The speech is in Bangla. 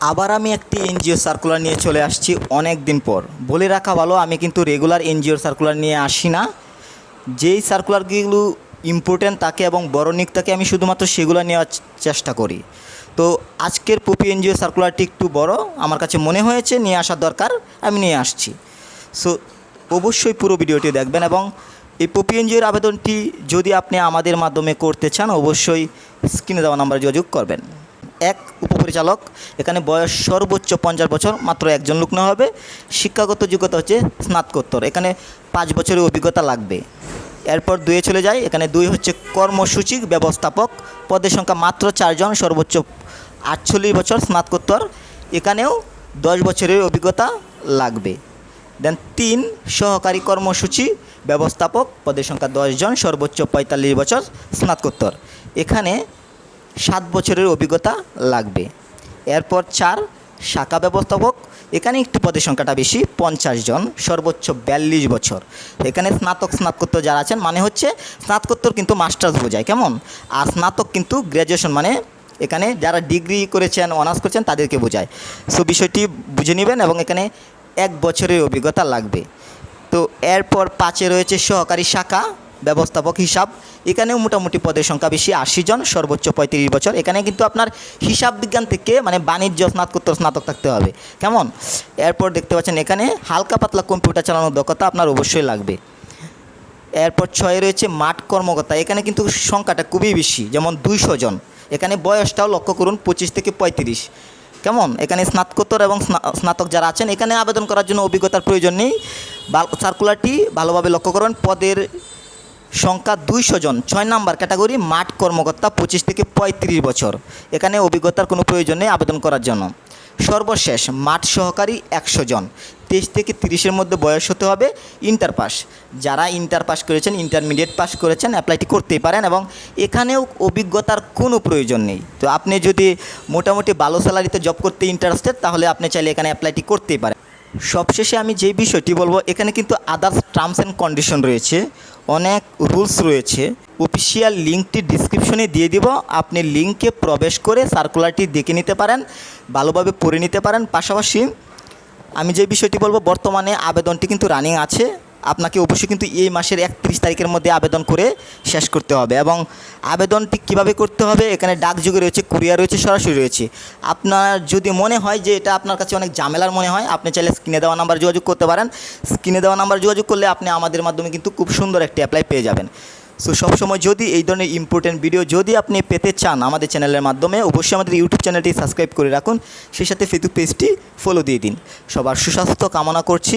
আবার আমি একটি এনজিও সার্কুলার নিয়ে চলে আসছি অনেক দিন পর। বলে রাখা ভালো, আমি কিন্তু রেগুলার এনজিওর সার্কুলার নিয়ে আসি না। যেই সার্কুলারগুলো ইম্পর্টেন্ট তাকে এবং বড় নিকটাকে আমি শুধুমাত্র সেগুলো নেওয়ার চেষ্টা করি। তো আজকের পপি এনজিও সার্কুলারটি একটু বড়, আমার কাছে মনে হয়েছে, নিয়ে আসার দরকার, আমি নিয়ে আসছি। সো অবশ্যই পুরো ভিডিওটি দেখবেন এবং এই পপি এনজিওর আবেদনটি যদি আপনি আমাদের মাধ্যমে করতে চান, অবশ্যই স্ক্রিনে দেওয়া নাম্বারে যোগাযোগ করবেন। এক উপপরিচালক। এখানে বয়স সর্বোচ্চ পঞ্চাশ বছর, মাত্র একজন লোক নেওয়া হবে। শিক্ষাগত যোগ্যতা হচ্ছে স্নাতকোত্তর। এখানে পাঁচ বছরের অভিজ্ঞতা লাগবে। এরপর দুয়ে চলে যায় এখানে দুই হচ্ছে কর্মসূচি ব্যবস্থাপক। পদের সংখ্যা মাত্র চারজন সর্বোচ্চ আটচল্লিশ বছর, স্নাতকোত্তর। এখানেও দশ বছরের অভিজ্ঞতা লাগবে। দেন তিন, সহকারী কর্মসূচি ব্যবস্থাপক। পদের সংখ্যা দশজন সর্বোচ্চ পঁয়তাল্লিশ বছর, স্নাতকোত্তর। এখানে সাত বছরের অভিজ্ঞতা লাগবে। এরপর চার, শাখা ব্যবস্থাপক। এখানে একটু পদের সংখ্যাটা বেশি, পঞ্চাশ জন, সর্বোচ্চ বিয়াল্লিশ বছর। এখানে স্নাতক, স্নাতকোত্তর যারা আছেন মানে হচ্ছে স্নাতকোত্তর কিন্তু মাস্টার্স বোঝায়, কেমন? আর স্নাতক কিন্তু গ্র্যাজুয়েশন মানে এখানে যারা ডিগ্রি করেছেন, অনার্স করেছেন, তাদেরকে বোঝায়। সো বিষয়টি বুঝে নেবেন এবং এখানে এক বছরের অভিজ্ঞতা লাগবে। তো এরপর পাঁচে রয়েছে সহকারী শাখা। ব্যবস্থাপক হিসাব। এখানেও মোটামুটি পদের সংখ্যা বেশি, আশি জন, সর্বোচ্চ পঁয়ত্রিশ বছর। এখানে কিন্তু আপনার হিসাব বিজ্ঞান থেকে মানে বাণিজ্য, স্নাতকোত্তর, স্নাতক থাকতে হবে। কেমন? এরপর দেখতে পাচ্ছেন এখানে হালকা পাতলা কম্পিউটার চালানোর দক্ষতা আপনার অবশ্যই লাগবে। এরপর ছয়ে রয়েছে মাঠ কর্মকর্তা। এখানে কিন্তু সংখ্যাটা খুবই বেশি, যেমন দুইশো জন। এখানে বয়সটাও লক্ষ্য করুন, পঁচিশ থেকে পঁয়ত্রিশ। কেমন? এখানে স্নাতকোত্তর এবং স্নাতক যারা আছেন, এখানে আবেদন করার জন্য অভিজ্ঞতার প্রয়োজন নেই। সার্কুলারটি ভালোভাবে লক্ষ্য করুন, পদের সংখ্যা দুইশো জন, ছয় নাম্বার ক্যাটাগরি মাঠ কর্মকর্তা, পঁচিশ থেকে পঁয়ত্রিশ বছর। এখানে অভিজ্ঞতার কোনো প্রয়োজন নেই আবেদন করার জন্য। সর্বশেষ, মাঠ সহকারী একশো জন। তেইশ থেকে তিরিশের মধ্যে বয়স হতে হবে, ইন্টার পাস। যারা ইন্টার পাস করেছেন, ইন্টারমিডিয়েট পাস করেছেন, অ্যাপ্লাইটি করতেই পারেন এবং এখানেও অভিজ্ঞতার কোনো প্রয়োজন নেই। তো আপনি যদি মোটামুটি ভালো স্যালারিতে জব করতে ইন্টারেস্টেড তাহলে আপনি চাইলে এখানে অ্যাপ্লাইটি করতেই পারেন। সবশেষে আমি যে বিষয়টি বলব, এখানে কিন্তু আদার্স টার্মস অ্যান্ড কন্ডিশন রয়েছে, অনেক রুলস রয়েছে। অফিসিয়াল লিঙ্কটি ডিসক্রিপশনে দিয়ে দিব, আপনি লিঙ্কে প্রবেশ করে সার্কুলারটি দেখে নিতে পারেন, ভালোভাবে পড়ে নিতে পারেন। পাশাপাশি আমি যে বিষয়টি বলব, বর্তমানে আবেদনটি কিন্তু রানিং আছে। আপনাকে অবশ্যই কিন্তু এই মাসের একত্রিশ তারিখের মধ্যে আবেদন করে শেষ করতে হবে এবং আবেদনটি কীভাবে করতে হবে? এখানে ডাকযোগে রয়েছে, কুরিয়ার রয়েছে, সরাসরি রয়েছে। আপনার যদি মনে হয় যে এটা আপনার কাছে অনেক ঝামেলার মনে হয়, আপনি চাইলে স্ক্রিনে দেওয়া নাম্বার যোগাযোগ করতে পারেন। স্ক্রিনে দেওয়া নাম্বার যোগাযোগ করলে আপনি আমাদের মাধ্যমে কিন্তু খুব সুন্দর একটি অ্যাপ্লাই পেয়ে যাবেন। সো সবসময় যদি এই ধরনের ইম্পর্টেন্ট ভিডিও যদি আপনি পেতে চান আমাদের চ্যানেলের মাধ্যমে, অবশ্যই আমাদের ইউটিউব চ্যানেলটি সাবস্ক্রাইব করে রাখুন। সেই সাথে ফেসবুক পেজটি ফলো দিয়ে দিন। সবার সুস্বাস্থ্য কামনা করছি।